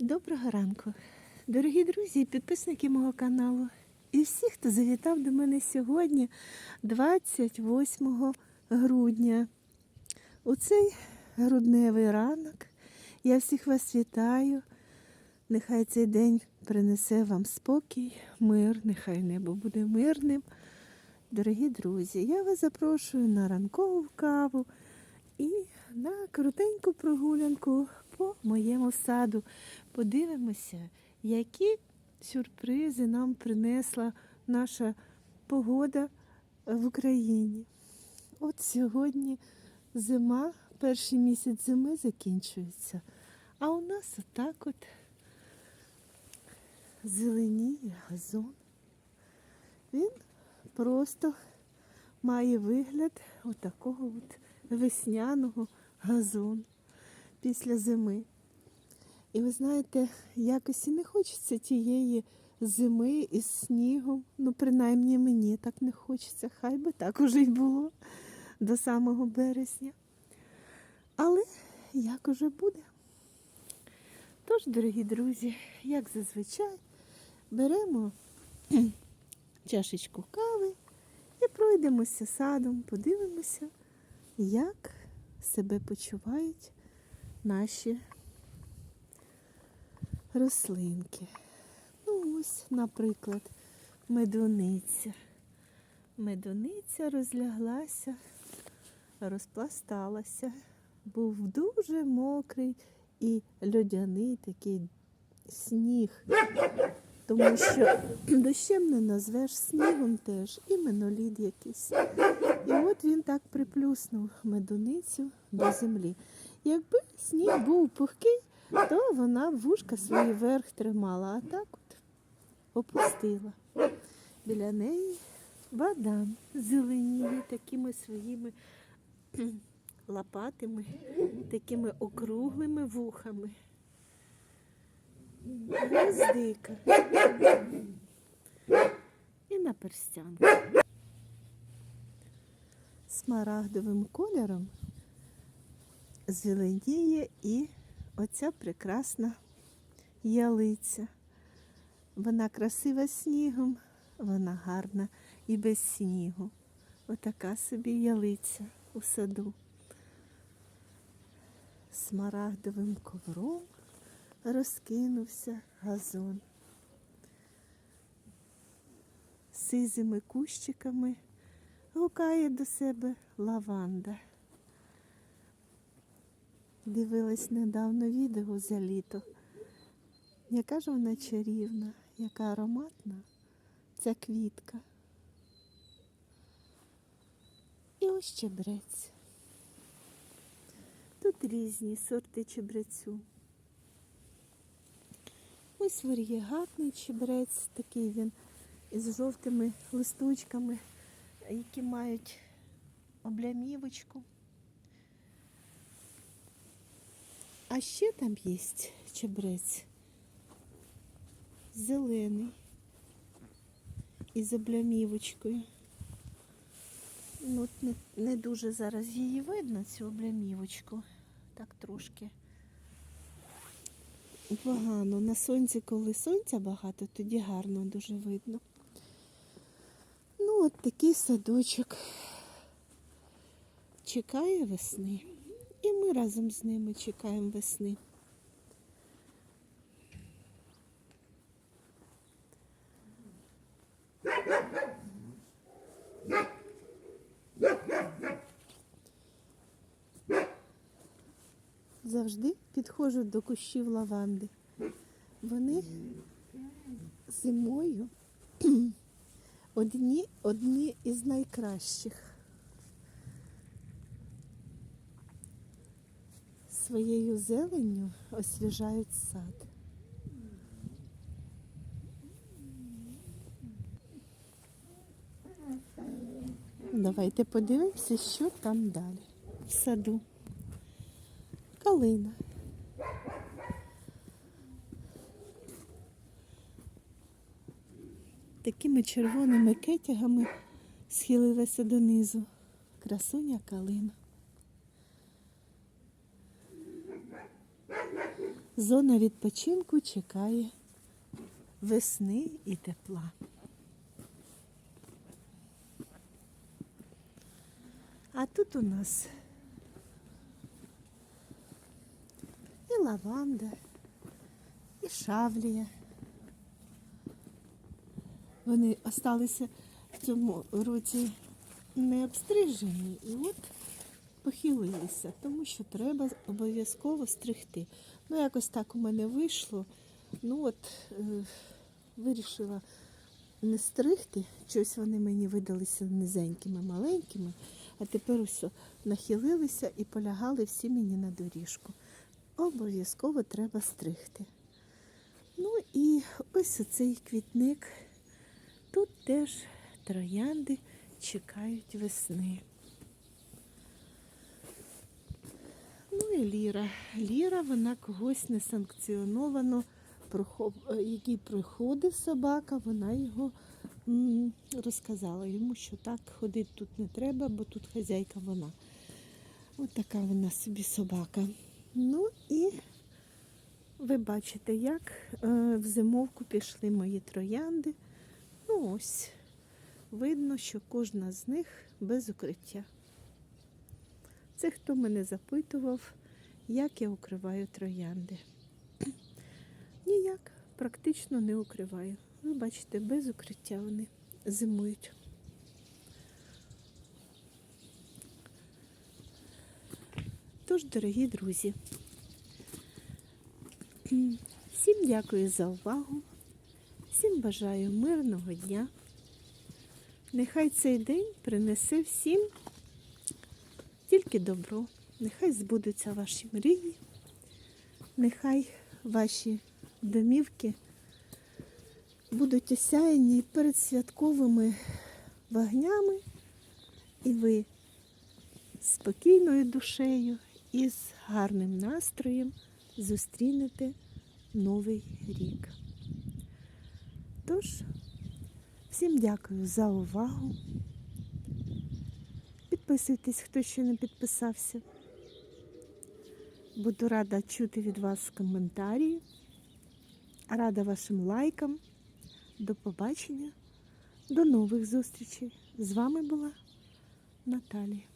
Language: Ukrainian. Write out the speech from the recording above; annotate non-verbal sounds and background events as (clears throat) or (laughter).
Доброго ранку, дорогі друзі підписники мого каналу. І всі, хто завітав до мене сьогодні, 28 грудня. У цей грудневий ранок я всіх вас вітаю. Нехай цей день принесе вам спокій, мир, нехай небо буде мирним. Дорогі друзі, я вас запрошую на ранкову каву і на коротеньку прогулянку по моєму саду. Подивимося, які сюрпризи нам принесла наша погода в Україні. От сьогодні зима, перший місяць зими закінчується. А у нас отак от зеленіє газон. Він просто має вигляд отакого от весняного газону після зими. І ви знаєте, якось і не хочеться тієї зими із снігом. Ну, принаймні мені так не хочеться. Хай би так уже й було до самого березня. Але як уже буде? Тож, дорогі друзі, як зазвичай, беремо (clears throat) чашечку кави і пройдемося садом, подивимося, як себе почувають наші рослинки. Ну, ось, наприклад, медуниця. Медуниця розляглася, розпласталася. Був дуже мокрий і льодяний такий сніг. Тому що (clears throat) дощем не назвеш снігом теж і минолід якийсь. І от так приплюснув медуницю до землі. Якби сніг був пухкий, то вона б вушка свої верх тримала, а так от опустила. Біля неї вода зеленіє такими своїми (clears throat) кхм, лопатими, такими округлими вухами. Гвоздика. І на перстянку. Смарагдовим кольором зеленіє і оця прекрасна ялиця. Вона красива снігом, вона гарна і без снігу. Отака собі ялиця у саду. Смарагдовим ковром розкинувся газон. Сизими кущиками гукає до себе лаванда. Дивилась недавно відео за літо. Яка ж вона чарівна, яка ароматна ця квітка. І ось чебрець. Тут різні сорти чебрецю. Ось варігатний чебрець, такий він із жовтими листочками, які мають облямівочку. А ще там є чебрець зелений із облямівочкою. Ну, от не, не дуже зараз її видно, цю облямівочку. Так трошки погано. На сонці, коли сонця багато, тоді гарно дуже видно. Ну, от такий садочок чекає весни. І ми разом з ними чекаємо весни. Завжди підходжу до кущів лаванди. Вони зимою одні, одні із найкращих. Своєю зеленню освіжають сад. Давайте подивимося, що там далі в саду. Калина. Такими червоними кетягами схилилася донизу. Красуня калина. зона відпочинку чекає весни і тепла. А тут у нас і лаванда, і шавлія. Вони осталися в цьому році не обстрижені і от похилилися, тому що треба обов'язково стригти. Ну, якось так у мене вийшло. Ну от е, вирішила не стригти. Щось вони мені видалися низенькими, маленькими, а тепер все нахилилися і полягали всі мені на доріжку. Обов'язково треба стригти. Ну і ось оцей квітник. Тут теж троянди чекають весни. Ну і Ліра. Ліра, вона когось несанкціоновано, який приходив собака, вона його розказала йому, що так ходити тут не треба, бо тут хазяйка вона. Ось така вона собі собака. Ну і ви бачите, як е, в зимовку пішли мої троянди. Ось, видно, що кожна з них без укриття. Це хто мене запитував, як я укриваю троянди. (clears throat) Ніяк, практично не укриваю. Ви бачите, без укриття вони зимують. Тож, дорогі друзі, (clears throat) всім дякую за увагу, всім бажаю мирного дня. Нехай цей день принесе всім тільки добро. Нехай збудуться ваші мрії, нехай ваші домівки будуть осяяні перед святковими вогнями, і ви спокійною душею і з гарним настроєм зустрінете новий рік. Тож, всім дякую за увагу. Підписуйтесь, хто ще не підписався. Буду рада чути від вас коментарі. Рада вашим лайкам. До побачення, до нових зустрічей. З вами була Наталія.